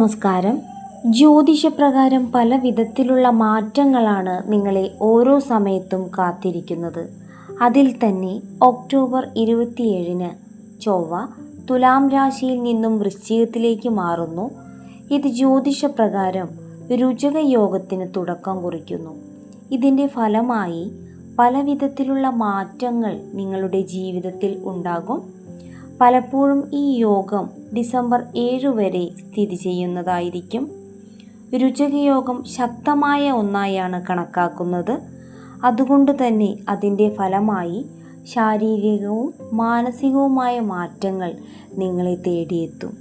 നമസ്കാരം. ജ്യോതിഷപ്രകാരം പല വിധത്തിലുള്ള മാറ്റങ്ങളാണ് നിങ്ങളെ ഓരോ സമയത്തും കാത്തിരിക്കുന്നത്. അതിൽ തന്നെ ഒക്ടോബർ ഇരുപത്തിയേഴിന് ചൊവ്വ തുലാം രാശിയിൽ നിന്നും വൃശ്ചികത്തിലേക്ക് മാറുന്നു. ഇത് ജ്യോതിഷപ്രകാരം രുചക യോഗത്തിന് തുടക്കം കുറിക്കുന്നു. ഇതിന്റെ ഫലമായി പല വിധത്തിലുള്ള മാറ്റങ്ങൾ നിങ്ങളുടെ ജീവിതത്തിൽ ഉണ്ടാകും. പലപ്പോഴും ഈ യോഗം ഡിസംബർ ഏഴ് വരെ സ്ഥിതി ചെയ്യുന്നതായിരിക്കും. രുചകയോഗം ശക്തമായ ഒന്നായാണ് കണക്കാക്കുന്നത്. അതുകൊണ്ട് തന്നെ അതിന്റെ ഫലമായി ശാരീരികവും മാനസികവുമായ മാറ്റങ്ങൾ നിങ്ങളെ തേടിയെത്തും.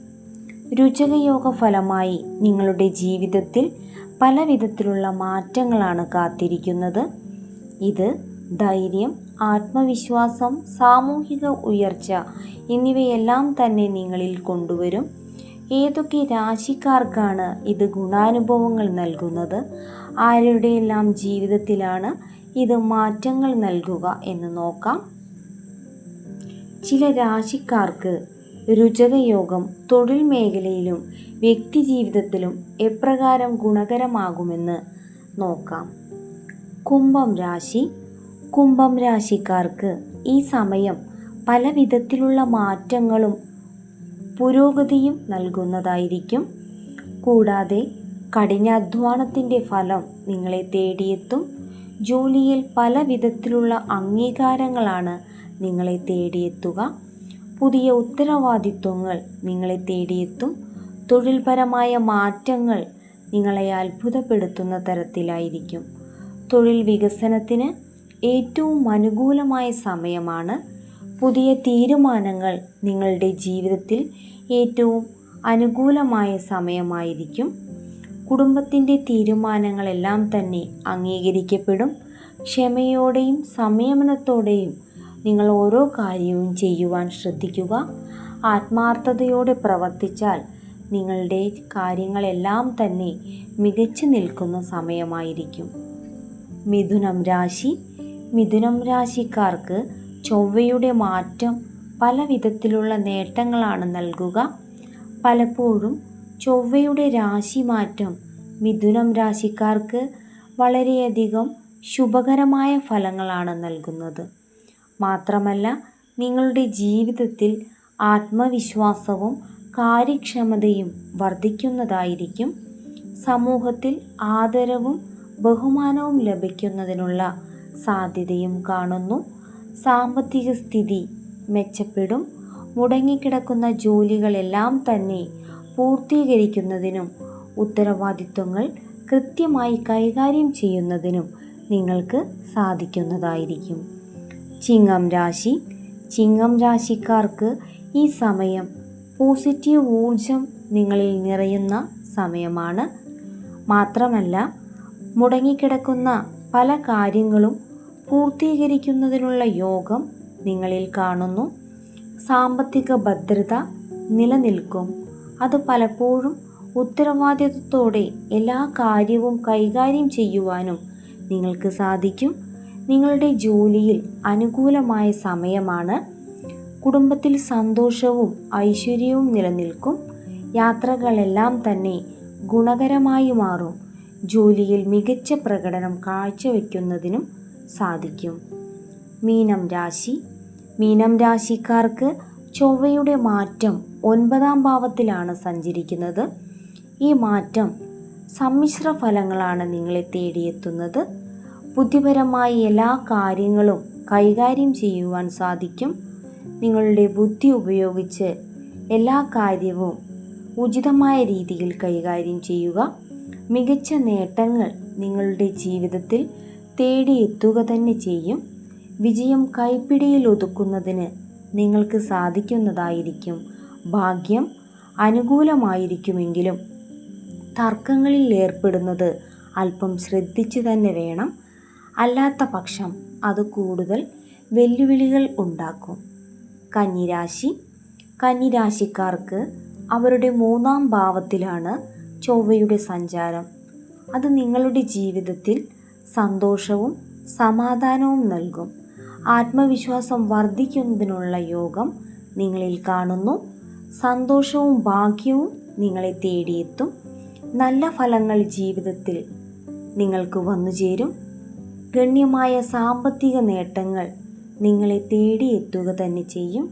രുചകയോഗ ഫലമായി നിങ്ങളുടെ ജീവിതത്തിൽ പല വിധത്തിലുള്ള മാറ്റങ്ങളാണ് കാത്തിരിക്കുന്നത്. ഇത് ധൈര്യം ആത്മവിശ്വാസം സാമൂഹിക ഉയർച്ച എന്നിവയെല്ലാം തന്നെ നിങ്ങളിൽ കൊണ്ടുവരും. ഏതൊക്കെ രാശിക്കാർക്കാണ് ഇത് ഗുണാനുഭവങ്ങൾ നൽകുന്നത്? ആരുടെയെല്ലാം ജീവിതത്തിലാണ് ഇത് മാറ്റങ്ങൾ നൽകുക എന്ന് നോക്കാം. ചില രാശിക്കാർക്ക് രുചകയോഗം തൊഴിൽ മേഖലയിലും വ്യക്തി ജീവിതത്തിലും എപ്രകാരം ഗുണകരമാകുമെന്ന് നോക്കാം. കുംഭം രാശി കുംഭം രാശിക്കാർക്ക് ഈ സമയം പല വിധത്തിലുള്ള മാറ്റങ്ങളും പുരോഗതിയും നൽകുന്നതായിരിക്കും. കൂടാതെ കഠിനാധ്വാനത്തിന്റെ ഫലം നിങ്ങളെ തേടിയെത്തും. ജോലിയിൽ പല വിധത്തിലുള്ള അംഗീകാരങ്ങളാണ് നിങ്ങളെ തേടിയെത്തുക. പുതിയ ഉത്തരവാദിത്വങ്ങൾ നിങ്ങളെ തേടിയെത്തും. തൊഴിൽപരമായ മാറ്റങ്ങൾ നിങ്ങളെ അത്ഭുതപ്പെടുത്തുന്ന തരത്തിലായിരിക്കും. തൊഴിൽ വികസനത്തിന് ഏറ്റവും അനുകൂലമായ സമയമാണ്. പുതിയ തീരുമാനങ്ങൾ നിങ്ങളുടെ ജീവിതത്തിൽ ഏറ്റവും അനുകൂലമായ സമയമായിരിക്കും. കുടുംബത്തിന്റെ തീരുമാനങ്ങളെല്ലാം തന്നെ അംഗീകരിക്കപ്പെടും. ക്ഷമയോടെയും സംയമനത്തോടെയും നിങ്ങൾ ഓരോ കാര്യവും ചെയ്യുവാൻ ശ്രദ്ധിക്കുക. ആത്മാർത്ഥതയോടെ പ്രവർത്തിച്ചാൽ നിങ്ങളുടെ കാര്യങ്ങളെല്ലാം തന്നെ മികച്ചു നിൽക്കുന്ന സമയമായിരിക്കും. മിഥുനം രാശി മിഥുനം രാശിക്കാർക്ക് ചൊവ്വയുടെ മാറ്റം പല വിധത്തിലുള്ള നേട്ടങ്ങളാണ് നൽകുക. പലപ്പോഴും ചൊവ്വയുടെ രാശി മാറ്റം മിഥുനം രാശിക്കാർക്ക് വളരെയധികം ശുഭകരമായ ഫലങ്ങളാണ് നൽകുന്നത്. മാത്രമല്ല നിങ്ങളുടെ ജീവിതത്തിൽ ആത്മവിശ്വാസവും കാര്യക്ഷമതയും വർദ്ധിക്കുന്നതായിരിക്കും. സമൂഹത്തിൽ ആദരവും ബഹുമാനവും ലഭിക്കുന്നതിനുള്ള സാധ്യതയും കാണുന്നു. സാമ്പത്തിക സ്ഥിതി മെച്ചപ്പെടും. മുടങ്ങിക്കിടക്കുന്ന ജോലികളെല്ലാം തന്നെ പൂർത്തീകരിക്കുന്നതിനും ഉത്തരവാദിത്വങ്ങൾ കൃത്യമായി കൈകാര്യം ചെയ്യുന്നതിനും നിങ്ങൾക്ക് സാധിക്കുന്നതായിരിക്കും. ചിങ്ങം രാശി. ചിങ്ങം രാശിക്കാർക്ക് ഈ സമയം പോസിറ്റീവ് ഊർജം നിങ്ങളിൽ നിറയുന്ന സമയമാണ്. മാത്രമല്ല മുടങ്ങിക്കിടക്കുന്ന പല കാര്യങ്ങളും പൂർത്തീകരിക്കുന്നതിനുള്ള യോഗം നിങ്ങളിൽ കാണുന്നു. സാമ്പത്തിക ഭദ്രത നിലനിൽക്കും. അത് പലപ്പോഴും ഉത്തരവാദിത്വത്തോടെ എല്ലാ കാര്യവും കൈകാര്യം ചെയ്യുവാനും നിങ്ങൾക്ക് സാധിക്കും. നിങ്ങളുടെ ജോലിയിൽ അനുകൂലമായ സമയമാണ്. കുടുംബത്തിൽ സന്തോഷവും ഐശ്വര്യവും നിലനിൽക്കും. യാത്രകളെല്ലാം തന്നെ ഗുണകരമായി മാറും. ജോലിയിൽ മികച്ച പ്രകടനം കാഴ്ചവെക്കുന്നതിനും സാധിക്കും. മീനം രാശി. മീനം രാശിക്കാർക്ക് ചൊവ്വയുടെ മാറ്റം ഒൻപതാം ഭാവത്തിലാണ് സഞ്ചരിക്കുന്നത്. ഈ മാറ്റം സമ്മിശ്ര ഫലങ്ങളാണ് നിങ്ങളെ തേടിയെത്തുന്നത്. ബുദ്ധിപരമായി എല്ലാ കാര്യങ്ങളും കൈകാര്യം ചെയ്യുവാൻ സാധിക്കും. നിങ്ങളുടെ ബുദ്ധി ഉപയോഗിച്ച് എല്ലാ കാര്യവും ഉചിതമായ രീതിയിൽ കൈകാര്യം ചെയ്യുക. മികച്ച നേട്ടങ്ങൾ നിങ്ങളുടെ ജീവിതത്തിൽ തേടിയെത്തുക തന്നെ ചെയ്യും. വിജയം കൈപ്പിടിയിൽ ഒതുക്കുന്നതിന് നിങ്ങൾക്ക് സാധിക്കുന്നതായിരിക്കും. ഭാഗ്യം അനുകൂലമായിരിക്കുമെങ്കിലും തർക്കങ്ങളിൽ ഏർപ്പെടുന്നത് അല്പം ശ്രദ്ധിച്ചു തന്നെ വേണം. അല്ലാത്ത പക്ഷം അത് കൂടുതൽ വെല്ലുവിളികൾ ഉണ്ടാക്കും. കന്നിരാശി. കന്നിരാശിക്കാർക്ക് അവരുടെ മൂന്നാം ഭാവത്തിലാണ് ചൊവ്വയുടെ സഞ്ചാരം. അത് നിങ്ങളുടെ ജീവിതത്തിൽ സന്തോഷവും സമാധാനവും നൽകും. ആത്മവിശ്വാസം വർദ്ധിക്കുന്നതിനുള്ള യോഗം നിങ്ങളിൽ കാണുന്നു. സന്തോഷവും ഭാഗ്യവും നിങ്ങളെ തേടിയെത്തും. നല്ല ഫലങ്ങൾ ജീവിതത്തിൽ നിങ്ങൾക്ക് വന്നുചേരും ഗണ്യമായ സാമ്പത്തിക നേട്ടങ്ങൾ നിങ്ങളെ തേടിയെത്തുക തന്നെ ചെയ്യും.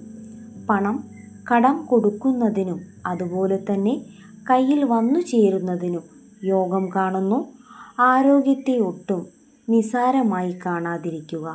പണം കടം കൊടുക്കുന്നതിനും അതുപോലെ തന്നെ കയ്യിൽ വന്നു ചേരുന്നതിനും യോഗം കാണുന്നു. ആരോഗ്യത്തെ ഒട്ടും നിസാരമായി കാണാതിരിക്കുക.